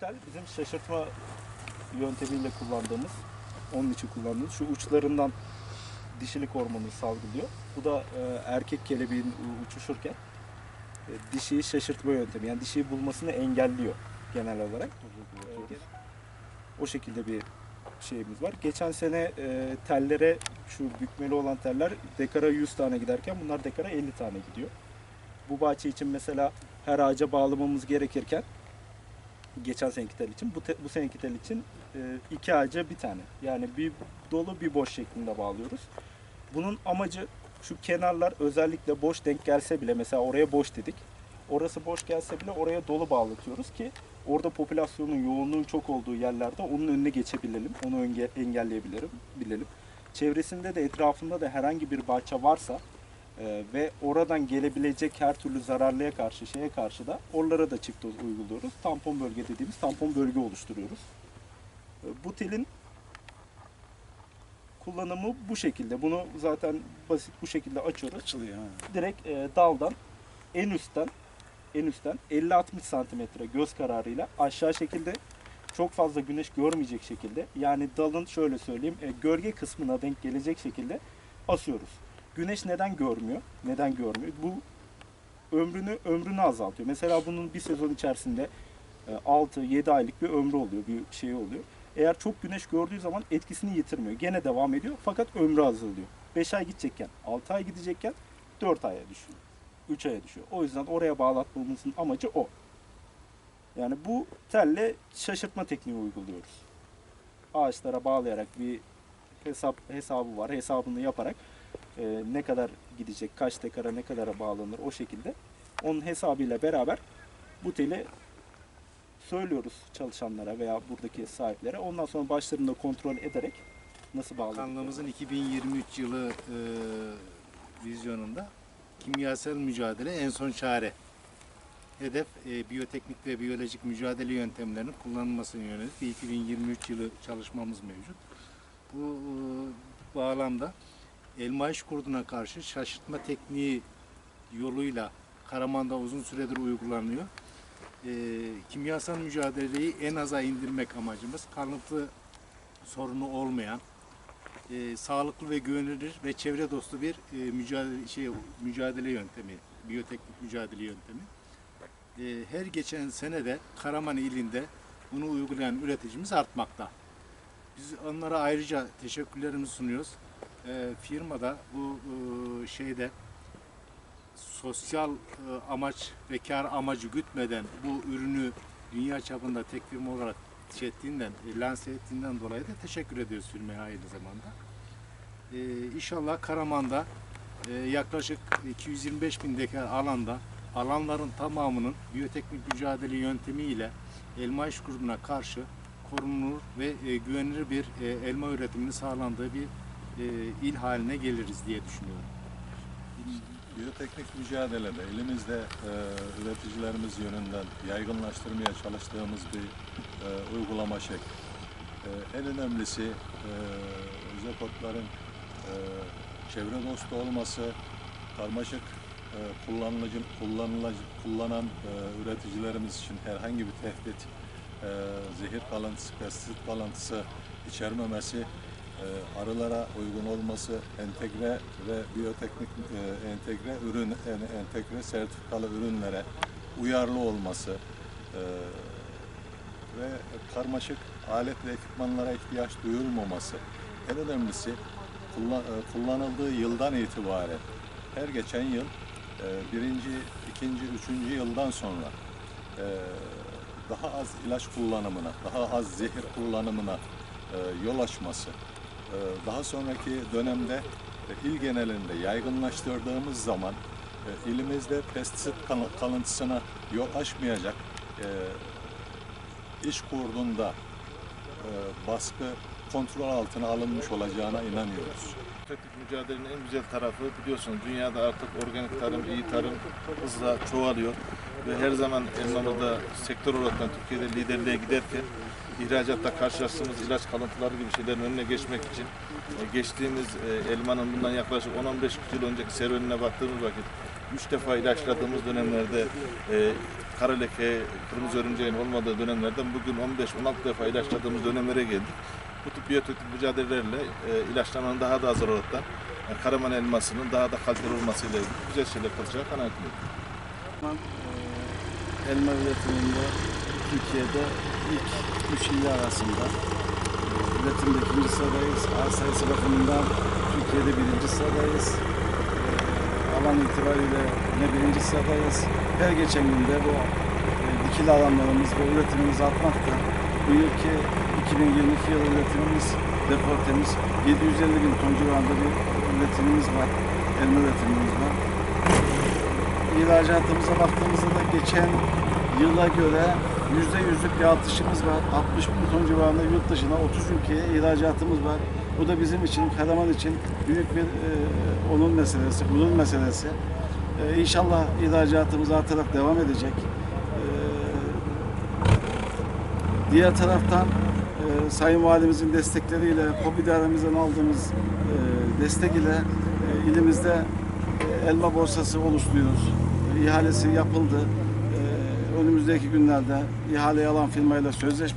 Tel bizim şaşırtma yöntemiyle kullandığımız, onun için kullandığımız şu uçlarından dişilik hormonu salgılıyor. Bu da e, erkek kelebeğin uçuşurken e, dişiyi şaşırtma yöntemi. Yani dişiyi bulmasını engelliyor genel olarak. E, o şekilde bir şeyimiz var. Geçen sene e, tellere şu bükmeli olan teller dekara 100 tane giderken bunlar dekara 50 tane gidiyor. Bu bahçe için mesela her ağaca bağlamamız gerekirken geçen seneki tel için bu, te- bu seneki tel için e, iki ağaca bir tane. Yani bir dolu bir boş şeklinde bağlıyoruz. Bunun amacı şu kenarlar özellikle boş denk gelse bile mesela oraya boş dedik. Orası boş gelse bile oraya dolu bağlatıyoruz ki orada popülasyonun yoğunluğun çok olduğu yerlerde onun önüne geçebilelim. Onu önge- engelleyebilirim, bilelim. Çevresinde de etrafında da herhangi bir bahçe varsa e, ve oradan gelebilecek her türlü zararlıya karşı, şeye karşı da oralara da çift doz uyguluyoruz. Tampon bölge dediğimiz tampon bölge oluşturuyoruz. E, bu telin kullanımı bu şekilde. Bunu zaten basit bu şekilde açıyoruz Açılıyor ha. direkt e, daldan en üstten en üstten 50-60 santimetre göz kararıyla aşağı şekilde çok fazla güneş görmeyecek şekilde yani dalın şöyle söyleyeyim e, gölge kısmına denk gelecek şekilde asıyoruz. Güneş neden görmüyor? Neden görmüyor? Bu ömrünü ömrünü azaltıyor. Mesela bunun bir sezon içerisinde 6-7 aylık bir ömrü oluyor, bir şey oluyor. Eğer çok güneş gördüğü zaman etkisini yitirmiyor. Gene devam ediyor fakat ömrü azalıyor. 5 ay gidecekken, 6 ay gidecekken 4 aya düşüyor. 3 aya düşüyor. O yüzden oraya bağlatmamızın amacı o. Yani bu telle şaşırtma tekniği uyguluyoruz. Ağaçlara bağlayarak bir hesap hesabı var. Hesabını yaparak e, ne kadar gidecek, kaç tekara ne kadara bağlanır o şekilde. Onun hesabıyla beraber bu teli söylüyoruz çalışanlara veya buradaki sahiplere. Ondan sonra başlarında kontrol ederek nasıl bağlanır. Bakanlığımızın 2023 yılı e, vizyonunda kimyasal mücadele en son çare. Hedef e, biyoteknik ve biyolojik mücadele yöntemlerinin kullanılmasına yönelik bir 2023 yılı çalışmamız mevcut. Bu e, bağlamda elma kurduna karşı şaşırtma tekniği yoluyla Karaman'da uzun süredir uygulanıyor. E, kimyasal mücadeleyi en aza indirmek amacımız. Kalıntı sorunu olmayan, e, sağlıklı ve güvenilir ve çevre dostu bir e, mücadele şey mücadele yöntemi, biyoteknik mücadele yöntemi. E, her geçen sene de Karaman ilinde bunu uygulayan üreticimiz artmakta. Biz onlara ayrıca teşekkürlerimizi sunuyoruz. E, firmada bu e, şeyde sosyal e, amaç ve kar amacı gütmeden bu ürünü dünya çapında tek firma olarak şey ettiğinden, e, lanse ettiğinden dolayı da teşekkür ediyoruz firmaya aynı zamanda. E, inşallah Karaman'da e, yaklaşık 225 bin dekar alanda alanların tamamının biyoteknik mücadele yöntemiyle elma iş grubuna karşı korunur ve e, güvenilir bir e, elma üretiminin sağlandığı bir e, il haline geliriz diye düşünüyorum. Biyoteknik mücadelede elimizde e, üreticilerimiz yönünden yaygınlaştırmaya çalıştığımız bir e, uygulama şekli. E, en önemlisi e, izopotların e, çevre dostu olması, karmaşık e, kullanıcı, kullanıcı, kullanan e, üreticilerimiz için herhangi bir tehdit, e, zehir kalıntısı, pestisit kalıntısı içermemesi, e, arılara uygun olması, entegre ve biyoteknik e, entegre ürün, en- entegre sertifikalı ürünlere uyarlı olması e, ve karmaşık alet ve ekipmanlara ihtiyaç duyulmaması. En önemlisi e, kullanıldığı yıldan itibaren her geçen yıl e, birinci, ikinci, üçüncü yıldan sonra e, daha az ilaç kullanımına, daha az zehir kullanımına e, yol açması, daha sonraki dönemde e, il genelinde yaygınlaştırdığımız zaman e, ilimizde pestisit kal- kalıntısına yol açmayacak e, iş kurduğunda baskı kontrol altına alınmış olacağına inanıyoruz. Teknik mücadelenin en güzel tarafı biliyorsunuz dünyada artık organik tarım, iyi tarım hızla çoğalıyor. Ve her zaman elmamızda sektör olarak Türkiye'de liderliğe giderken ihracatta karşılaştığımız ilaç kalıntıları gibi şeylerin önüne geçmek için e, geçtiğimiz e, elmanın bundan yaklaşık 10-15 yıl önceki serüvenine baktığımız vakit 3 defa ilaçladığımız dönemlerde e, kara leke, kırmızı örümceğin olmadığı dönemlerden bugün 15-16 defa ilaçladığımız dönemlere geldik. Bu tip biyoteknik mücadelelerle e, ilaçlamanın daha da az olaraktan e, Karaman elmasının daha da kaliteli olmasıyla güzel şeyler katacağı kanaatindeyim. Eee, elma üretiminde Türkiye'de ilk üç il arasında eee, üretimde ikinci sıradayız. Ağ sayısı bakımından Türkiye'de birinci sıradayız. Alan itibariyle yine birinci sıradayız. Her geçen günde bu dikili alanlarımız ve üretimimiz artmakta. Bu yılki 2022 yılı üretimimiz deportemiz 750 bin ton civarında bir üretimimiz var. Elma üretimimiz var ihracatımıza baktığımızda da geçen yıla göre yüzde yüzlük bir artışımız var. 60 bin ton civarında yurt dışına 30 ülkeye ihracatımız var. Bu da bizim için, Karaman için büyük bir e, onur meselesi, gurur meselesi. E, inşallah ihracatımız artarak devam edecek. E, diğer taraftan e, Sayın Valimizin destekleriyle, idaremizden aldığımız e, destek ile e, ilimizde e, elma borsası oluşturuyoruz. E, İhalesi yapıldı. Önümüzdeki günlerde ihaleyi alan firmayla sözleşme